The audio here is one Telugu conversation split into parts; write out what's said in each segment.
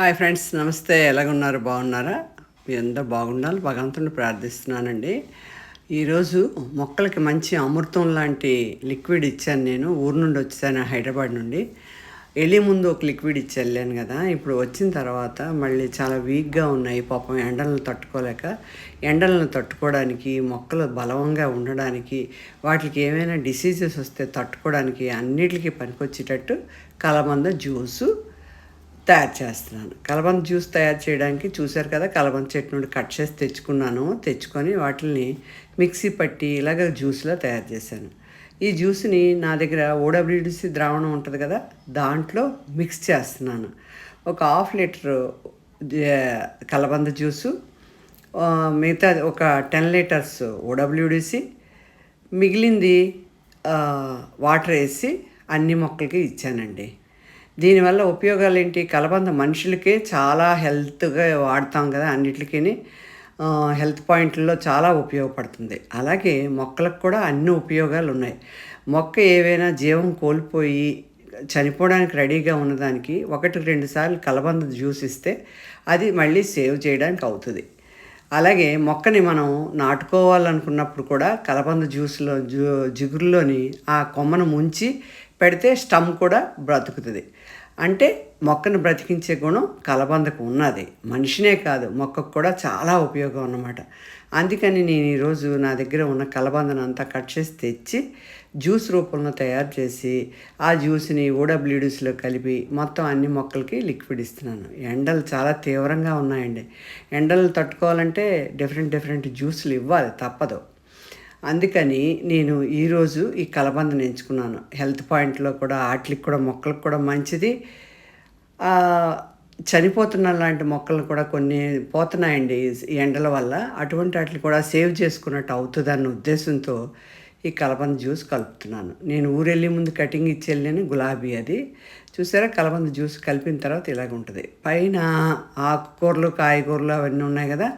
హాయ్ ఫ్రెండ్స్ నమస్తే. ఎలాగున్నారు? బాగున్నారా? మీ అందరూ బాగుండాలి. భగవంతుని ప్రార్థిస్తున్నానండి. ఈరోజు మొక్కలకి మంచి అమృతం లాంటి లిక్విడ్ ఇచ్చాను నేను. ఊరు నుండి వచ్చాను హైదరాబాద్ నుండి. వెళ్ళే ముందు ఒక లిక్విడ్ ఇచ్చి వెళ్ళాను కదా. ఇప్పుడు వచ్చిన తర్వాత మళ్ళీ చాలా వీక్గా ఉన్నాయి. పాపం ఎండలను తట్టుకోలేక. ఎండలను తట్టుకోవడానికి మొక్కలు బలవంగా ఉండడానికి వాటికి ఏమైనా డిసీజెస్ వస్తే తట్టుకోవడానికి అన్నిటికీ పనికొచ్చేటట్టు కలబంద జ్యూసు తయారు చేస్తున్నాను. కలబంద జ్యూస్ తయారు చేయడానికి చూశారు కదా కలబంద చెట్టు నుండి కట్ చేసి తెచ్చుకున్నాను. తెచ్చుకొని వాటిని మిక్సీ పట్టి ఇలాగ జ్యూస్లో తయారు చేశాను. ఈ జ్యూస్ని నా దగ్గర ఓడబ్ల్యూడిసి ద్రావణం ఉంటుంది కదా దాంట్లో మిక్స్ చేస్తున్నాను. ఒక హాఫ్ లీటర్ కలబంద జ్యూసు మిగతా ఒక టెన్ లీటర్స్ ఓడబ్ల్యూడిసి మిగిలింది వాటర్ వేసి అన్ని మొక్కలకి ఇచ్చానండి. దీనివల్ల ఉపయోగాలు ఏంటి కలబంద మనుషులకే చాలా హెల్త్గా వాడతాం కదా అన్నిటికీ హెల్త్ పాయింట్లలో చాలా ఉపయోగపడుతుంది. అలాగే మొక్కలకు కూడా అన్ని ఉపయోగాలు ఉన్నాయి మొక్క ఏవైనా జీవం కోల్పోయి చనిపోవడానికి రెడీగా ఉన్నదానికి ఒకటి రెండు సార్లు కలబంద జ్యూస్ ఇస్తే అది మళ్ళీ సేవ్ చేయడానికి అవుతుంది. అలాగే మొక్కని మనం నాటుకోవాలనుకున్నప్పుడు కూడా కలబంద జ్యూస్లో జూ జిగురులోని ఆ కొమ్మను ముంచి పెడితే స్టమ్ కూడా బ్రతుకుతుంది. అంటే మొక్కను బ్రతికించే గుణం కలబందకు ఉన్నది. మనిషినే కాదు మొక్కకు కూడా చాలా ఉపయోగం అన్నమాట. అందుకని నేను ఈరోజు నా దగ్గర ఉన్న కలబందను అంతా కట్ చేసి తెచ్చి జ్యూస్ రూపంలో తయారు చేసి ఆ జ్యూస్ని ఓడబ్ల్యూడీస్లో కలిపి మొత్తం అన్ని మొక్కలకి లిక్విడ్ ఇస్తున్నాను. ఎండలు చాలా తీవ్రంగా ఉన్నాయండి. ఎండలు తట్టుకోవాలంటే డిఫరెంట్ డిఫరెంట్ జ్యూస్లు ఇవ్వాలి తప్పదు. అందుకని నేను ఈరోజు ఈ కలబందను ఎంచుకున్నాను హెల్త్ పాయింట్లో కూడా వాటికి కూడా మొక్కలకు కూడా మంచిది. చనిపోతున్న లాంటి మొక్కలు కూడా కొన్ని పోతున్నాయండి ఈ ఎండల వల్ల. అటువంటి వాటిని కూడా సేవ్ చేసుకున్నట్టు అవుతుంది అన్న ఉద్దేశంతో ఈ కలబంద జ్యూస్ కలుపుతున్నాను. నేను ఊరెళ్ళే ముందు కటింగ్ ఇచ్చి వెళ్ళాను గులాబీ అది. చూసారా? కలబంద జ్యూస్ కలిపిన తర్వాత ఇలాగ ఉంటుంది. పైన ఆకుకూరలు కాయగూరలు అవన్నీ ఉన్నాయి కదా?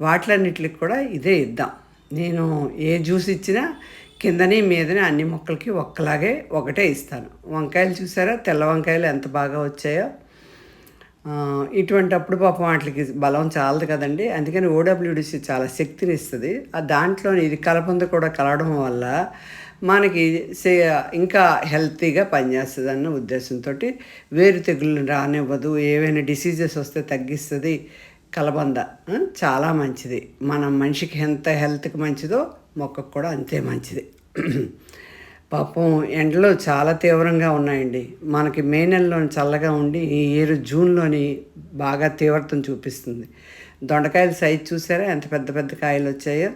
వాటిలన్నిటికి కూడా ఇదే ఇద్దాం. నేను ఏ జ్యూస్ ఇచ్చినా కిందని మీదని అన్ని మొక్కలకి ఒక్కలాగే ఒకటే ఇస్తాను. వంకాయలు చూసారా? తెల్ల వంకాయలు ఎంత బాగా వచ్చాయో. ఇటువంటి అప్పుడు పాపం వాటికి బలం చాలదు కదండి. అందుకని ఓడబ్ల్యూడిసి చాలా శక్తిని ఇస్తుంది. ఆ దాంట్లో ఇది కలపంద కూడా కలవడం వల్ల మనకి సే ఇంకా హెల్తీగా పనిచేస్తుంది అన్న ఉద్దేశంతో వేరు తెగుళ్ళు రానివ్వదు. ఏవైనా డిసీజెస్ వస్తే తగ్గిస్తుంది. కలబంద. చాలా మంచిది. మన మనిషికి ఎంత హెల్త్కి మంచిదో మొక్కకు కూడా అంతే మంచిది. పాపం ఎండలు చాలా తీవ్రంగా ఉన్నాయండి. మనకి మే నెలలో చల్లగా ఉండి ఈ ఏరు జూన్లోని బాగా తీవ్రతను చూపిస్తుంది. దొండకాయల సైజు చూసారా? ఎంత పెద్ద పెద్ద కాయలు వచ్చాయో?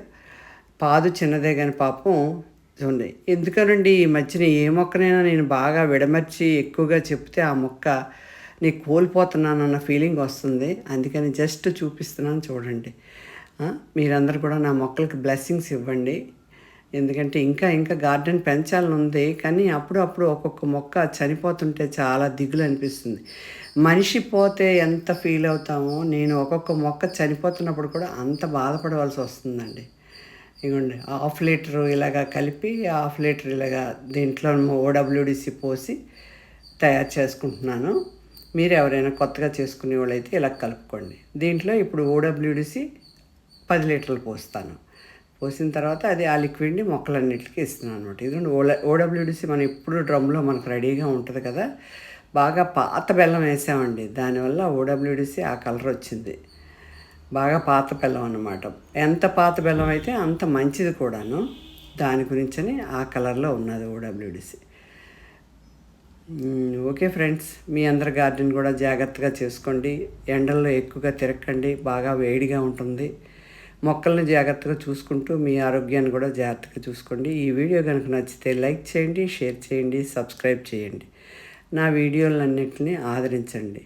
పాదు చిన్నదే కానీ పాపం చూడండి. ఎందుకనండి ఈ మధ్యన ఏ మొక్కనైనా నేను బాగా విడమర్చి ఎక్కువగా చెప్తే ఆ మొక్క నేను కోల్పోతున్నానన్న ఫీలింగ్ వస్తుంది. అందుకని జస్ట్ చూపిస్తున్నాను చూడండి. మీరందరూ కూడా నా మొక్కలకి బ్లెస్సింగ్స్ ఇవ్వండి. ఎందుకంటే ఇంకా ఇంకా గార్డెన్ పెంచాలని ఉంది కానీ అప్పుడు అప్పుడు ఒక్కొక్క మొక్క చనిపోతుంటే చాలా దిగులు అనిపిస్తుంది. మనిషి పోతే ఎంత ఫీల్ అవుతామో నేను ఒక్కొక్క మొక్క చనిపోతున్నప్పుడు కూడా అంత బాధపడవలసి వస్తుందండి. ఇగోండి హాఫ్ లీటర్ ఇలాగా కలిపి హాఫ్ లీటర్ ఇలాగా దీంట్లో ఓడబ్ల్యూడిసి పోసి తయారు చేసుకుంటున్నాను. మీరు ఎవరైనా కొత్తగా చేసుకునే వాళ్ళైతే ఇలా కలుపుకోండి. దీంట్లో ఇప్పుడు ఓడబ్ల్యూడిసి పది లీటర్లు పోస్తాను. పోసిన తర్వాత అది ఆ లిక్విడ్ని మొక్కలన్నిటికీ ఇస్తున్నాను అనమాట ఇది ఓల ఓడబ్ల్యూడిసి మనం ఇప్పుడు డ్రమ్లో మనకు రెడీగా ఉంటుంది కదా బాగా పాత బెల్లం వేసామండి. దానివల్ల ఓడబ్ల్యూడిసి ఆ కలర్ వచ్చింది. బాగా పాత బెల్లం అనమాట ఎంత పాత బెల్లం అయితే అంత మంచిది కూడాను. దాని గురించని ఆ కలర్లో ఉన్నది ఓడబ్ల్యూడిసి ఓకే ఫ్రెండ్స్. మీ అందరి గార్డెన్ కూడా జాగ్రత్తగా చేసుకోండి. ఎండల్లో ఎక్కువగా తిరగకండి. బాగా వేడిగా ఉంటుంది. మొక్కల్ని జాగ్రత్తగా చూసుకుంటూ మీ ఆరోగ్యాన్ని కూడా జాగ్రత్తగా చూసుకోండి. ఈ వీడియో కనుక నచ్చితే లైక్ చేయండి షేర్ చేయండి సబ్స్క్రైబ్ చేయండి. నా వీడియోలన్నింటినీ ఆదరించండి.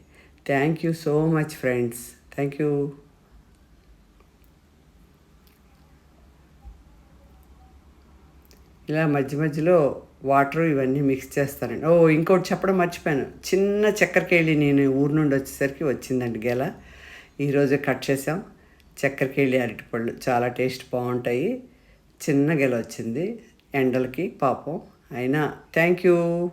Thank you so much friends. Thank you. ఇలా మధ్య మధ్యలో వాటర్ ఇవన్నీ మిక్స్ చేస్తానండి. ఓ ఇంకోటి చెప్పడం మర్చిపోయాను. చిన్న చక్కెరకేళి నేను ఊరు నుండి వచ్చేసరికి వచ్చిందండి గెల. ఈరోజే కట్ చేసాం. చక్కెరకేళి అరటిపళ్ళు చాలా టేస్ట్ బాగుంటాయి. చిన్న గెల వచ్చింది. ఎండలకి పాపం. అయినా థ్యాంక్ యూ.